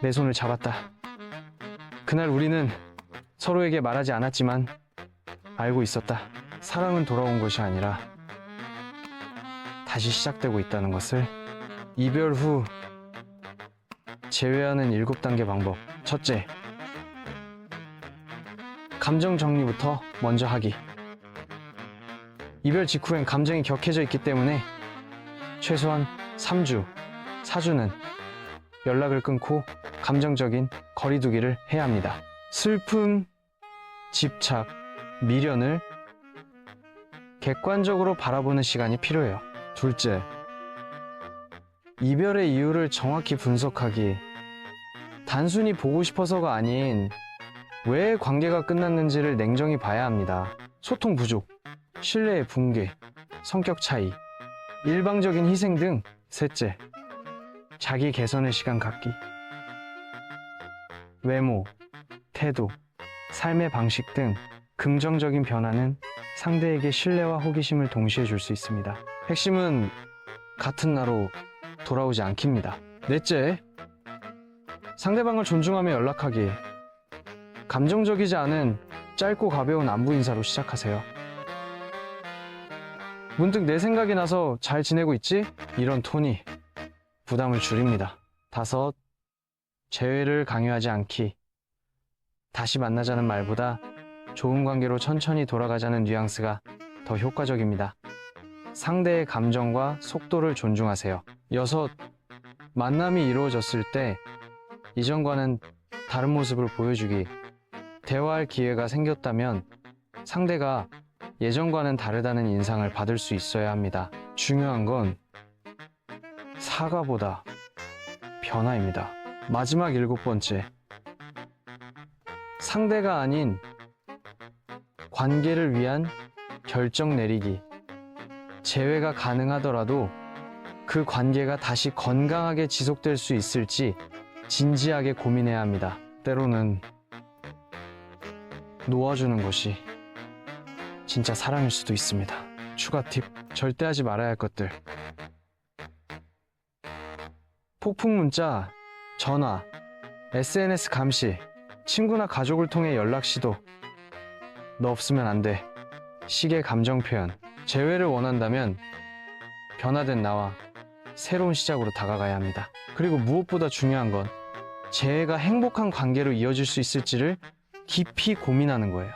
내 손을 잡았다. 그날 우리는 서로에게 말하지 않았지만 알고 있었다. 사랑은 돌아온 것이 아니라 다시 시작되고 있다는 것을 이별 후 제외하는 일곱 단계 방법. 첫째, 감정 정리부터 먼저 하기. 이별 직후엔 감정이 격해져 있기 때문에 최소한 3주, 4주는 연락을 끊고 감정적인 거리두기를 해야 합니다. 슬픔, 집착, 미련을 객관적으로 바라보는 시간이 필요해요. 둘째, 이별의 이유를 정확히 분석하기. 단순히 보고 싶어서가 아닌 왜 관계가 끝났는지를 냉정히 봐야 합니다. 소통 부족, 신뢰의 붕괴, 성격 차이, 일방적인 희생 등 셋째, 자기 개선의 시간 갖기. 외모, 태도, 삶의 방식 등 긍정적인 변화는 상대에게 신뢰와 호기심을 동시에 줄 수 있습니다. 핵심은 같은 나로 돌아오지 않깁니다. 넷째, 상대방을 존중하며 연락하기. 감정적이지 않은 짧고 가벼운 안부 인사로 시작하세요. 문득 내 생각이 나서 잘 지내고 있지? 이런 톤이 부담을 줄입니다. 다섯, 재회를 강요하지 않기. 다시 만나자는 말보다 좋은 관계로 천천히 돌아가자는 뉘앙스가 더 효과적입니다. 상대의 감정과 속도를 존중하세요. 여섯, 만남이 이루어졌을 때 이전과는 다른 모습을 보여주기. 대화할 기회가 생겼다면 상대가 예전과는 다르다는 인상을 받을 수 있어야 합니다. 중요한 건 사과보다 변화입니다. 마지막 일곱 번째. 상대가 아닌 관계를 위한 결정 내리기. 재회가 가능하더라도 그 관계가 다시 건강하게 지속될 수 있을지 진지하게 고민해야 합니다. 때로는 놓아주는 것이 진짜 사랑일 수도 있습니다. 추가 팁, 절대 하지 말아야 할 것들. 폭풍 문자, 전화, SNS 감시, 친구나 가족을 통해 연락 시도. 너 없으면 안 돼. 시계 감정 표현. 재회를 원한다면 변화된 나와 새로운 시작으로 다가가야 합니다. 그리고 무엇보다 중요한 건 재회가 행복한 관계로 이어질 수 있을지를 깊이 고민하는 거예요.